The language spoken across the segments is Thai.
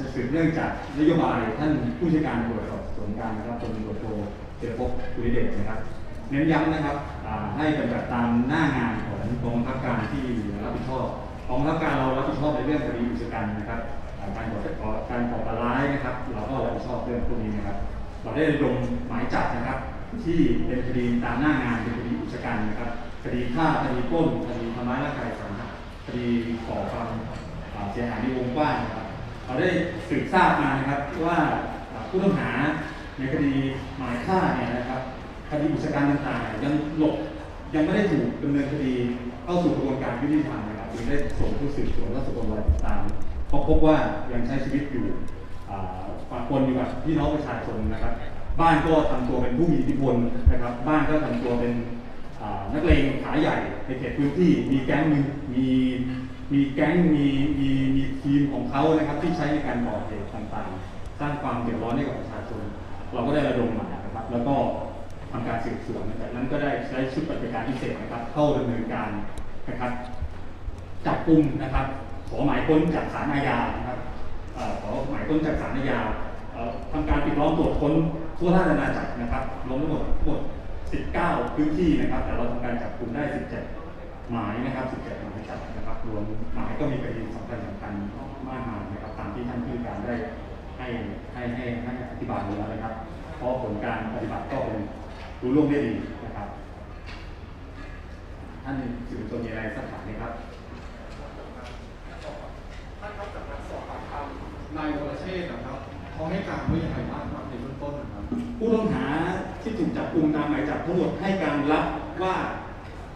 จะสืบเนื่องจากนโยบายท่านผู้ช่วยการตำรวจสอบสวนกลางนะครับพลตำรวจโทเจรพบภูริเดชนะครับ เน้นย้ำนะครับให้ปฏิบัติตามหน้างานของกองบังคับการที่รับผิดชอบกองบังคับการเรารับผิดชอบในเรื่องคดีอุกชะกันนะครับการก่อก่อการก่อการร้ายนะครับ เราก็รับผิดชอบเรื่องพวกนี้นะครับ เราได้ลงหมายจับนะครับ ที่เป็นคดีตามหน้างานเป็นคดีอุกชะกันนะครับคดีฆ่าคดีปล้นคดีทำร้ายร่างกายสาหัสคดีก่อความเสียหายในวงกว้างนะครับ เราได้สืบทราบมานะครับว่าผู้ต้องหาในคดีหมายฆ่าเนี่ยนะครับคดีอุกชะกันต่างๆยังหลบยังไม่ได้ถูกดำเนินคดีเข้าสู่กระบวนการยุติธรรมนะครับจึงได้ส่งผู้สืบสวนและสกลวัยติดตามเพราะพบว่ายังใช้ชีวิตอยู่อ่าปะปนอยู่กับพี่น้องประชาชนนะครับ บ้านก็ทำตัวเป็นผู้มีอิทธิพลนะครับ บ้านก็ทำตัวเป็น นักเลงขาใหญ่ในเขตพื้นที่มีแก๊งมีมีมีแก๊งมีมีมีทีมของเขานะครับที่ใช้ในการก่อเหตุต่างๆ สร้างความเดือดร้อนให้กับประชาชน เราก็ได้ระดมมานะครับ แล้วก็ทำการสืบสวนจากนั้นก็ได้ใช้ชุดปฏิบัติการพิเศษนะครับ เข้าดำเนินการนะครับจับกลุ่มนะครับ ขอหมายค้นจากศาลอาญานะครับขอหมายค้นจากศาลอาญาเอ่อทำการปิดล้อมตรวจค้นทั่วราชอาณาจักรนะครับรวมทั้งหมดทั้งหมด 19 พื้นที่นะครับ แต่เราทำการจับกลุ่มได้ 17 หมายนะครับ 17 หมายจับนะครับ รวมหมายก็มีประเด็นสำคัญสำคัญมากมายนะครับ ตามที่ท่านผู้การได้ให้ให้ให้ให้อธิบายแล้วนะครับ เพราะผลการปฏิบัติก็เป็นรู้ล่วงได้ดีนะครับ ท่านสื่อมวลชนมีอะไรสักถามไหมครับ ทั้งหมดให้การรับว่า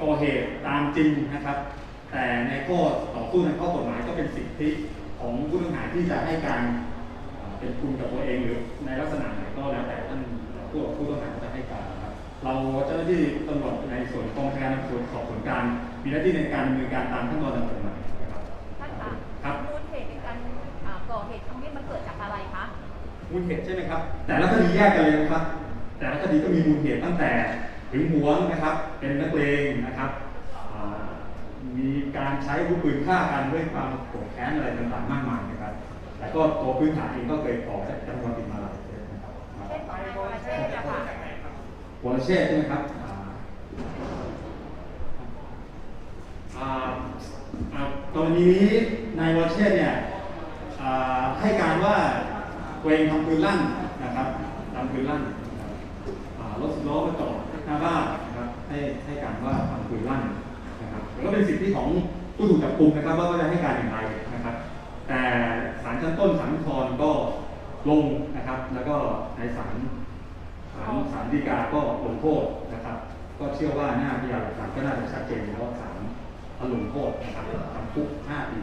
ก่อเหตุตามจริงนะครับ แต่ในข้อต่อสู้ในข้อกฎหมายก็เป็นสิทธิของผู้ต้องหาที่จะให้การเอ่อเป็นคุณกับตัวเองหรือในลักษณะไหนก็แล้วแต่ท่านผู้ผู้ต้องหาจะให้การนะครับเราเจ้าหน้าที่ตำรวจในส่วนกองบัญชาการตำรวจสอบสวนกลางมีหน้าที่ในการดำเนินการตามขั้นตอนทางกฎหมายนะครับท่านคะครับมูลเหตุในการอ่าก่อเหตุครั้งนี้มันเกิดจากอะไรคะมูลเหตุใช่ไหมครับ แต่ละคดีแยกกันเลยนะครับ แต่ละคดีก็มีมูลเหตุตั้งแต่ถึงหวงนะครับ เป็นนักเลงนะครับอ่ามีการใช้อาวุธปืนฆ่ากันด้วยความโกรธแค้นอะไรต่างๆมากมายนะครับ แต่ก็ตัวพื้นฐานเองก็เคยก่อจำนวนติดมาหลายเคสนะครับเช่นของนายวรเชษฐ์นะคะวรเชษฐ์ใช่ไหมครับอ่าอ่าอ่ากรณีนี้นายวรเชษฐ์เนี่ยอ่าให้การว่าตัวเองทำปืนลั่นนะครับทำปืนลั่นนะค รับอ่ารถสิบล้อมาจอดหน้าบ้านนะครับ ให้ให้การว่าทำปืนลั่นนะครับแล้วก็เป็นสิทธิของผู้ถูกจับกุมนะครับว่าเขาจะให้การอย่างไรนะครับ แต่ศาลชั้นต้นศาลอุทธรณ์ก็ลงนะครับ แล้วก็ในศาลศาลศาลฎีกาก็ลงโทษนะครับ ก็เชื่อว่าหน้าพยานหลักฐานก็น่าจะชัดเจนแล้วศาลลงโทษนะครับจำคุก5ปี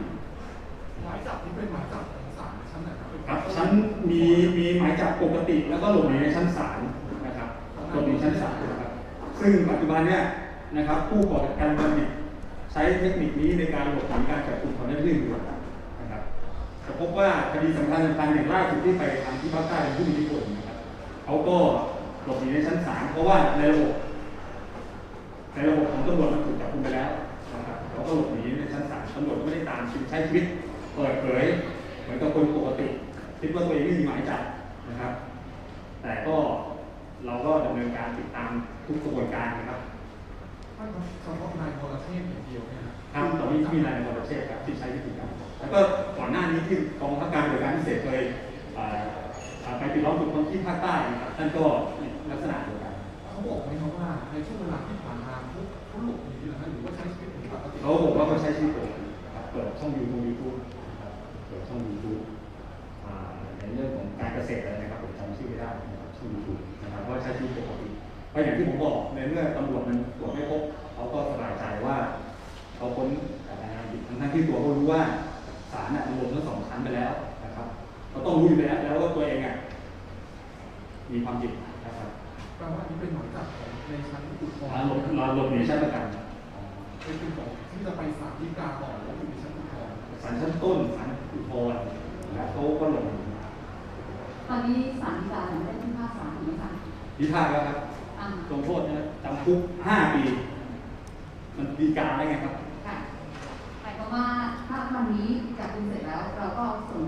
หมายจับที่เป็นหมายจับของศาลชั้นไหนครับเป็นครับชั้นมีมีหมายจับปกติแล้วก็หลบหนีในชั้นศาลนะครับห ลบหนีชั้นศาลนะครับซึ่งปัจจุบันเนี่ยนะครับผู้ก่อการบัณฑิตใช้เทคนิคนี้ในการหลบหนีการจับกลุ่มของเจ้าหน้าที่ตำรวจนะครับแต่พบว่าคดีสำคัญสำคัญอย่างล่าสุดที่ไปทำที่ภาคใต้เป็นผู้มีอิทธิพลนะครับเขาก็หลบหนีในชั้นศาลเพราะว่าในระบบในระบบของตำรวจมันถูกจับกลุ่มไปแล้วนะครับเขาก็หลบหนีในชั้นศาลตำรวจก็ไม่ได้ตามใช้ชีวิตเปิดเผยเหมือนกับคนปกติคิดว่าตัวเองไม่มีหมายจับนะครับ แต่ก็ เราก็ดำเนินการติดตามทุกกระบวนการนะครับท่านครับเฉพาะนายวรเชษฐ์อย่างเดียวเนี่ยนะทำตอนนี้ที่มีนายในประเทศครับที่ใช้วิธีการแล้วก็ก่อนหน้านี้ที่กองบังคับการบริการพิเศษเคยเอ่อเอ่อไปปิดล้อมจุดคนที่ภาคใต้นะครับท่านก็ลักษณะเดียวกันเขาบอกไหมครับว่าในช่วงเวลาที่ผ่านมาเขาเขาหลบหนีเหรอฮะหรือว่าใช้ชีวิตปกติเขาบอกว่าเขาใช้ชีวิตปกตินะครับเปิดช่องยูทูบยูทูบ อย่างที่ผมบอกในเมื่อตำรวจมันตรวจไม่พบเขาก็สบายใจว่าเขาพ้นจากการกระทำผิดทั้งๆที่ตัวเขารู้ว่าศาลน่ะลงทั้งสองชั้นไปแล้วนะครับเขาต้องรู้อยู่แล้วแล้วว่าตัวเองอะมีความผิดนะครับแปลว่าอันนี้เป็นหมายจับของในชั้นอุทธรเราณ์หลบเราหลบหนีชั้นประกันเป็นเป็นของที่จะไปศาลฎีกาต่อแล้วอยู่ในชั้นอุทธรณ์ศาลชั้นต้นศาลอุทธรณ์แล้วเขาก็หลบหนีตอนนี้ศาลฎีกายังไม่ได้พิพากษาถูกไหมคะพิพากษาแล้วครับอ่า ลงโทษนะจำคุกห้าปี มันดีกาได้ไงครับ ค่ะหมายความว่าถ้าวันนี้จับกุมเสร็จแล้วเราก็ส่ง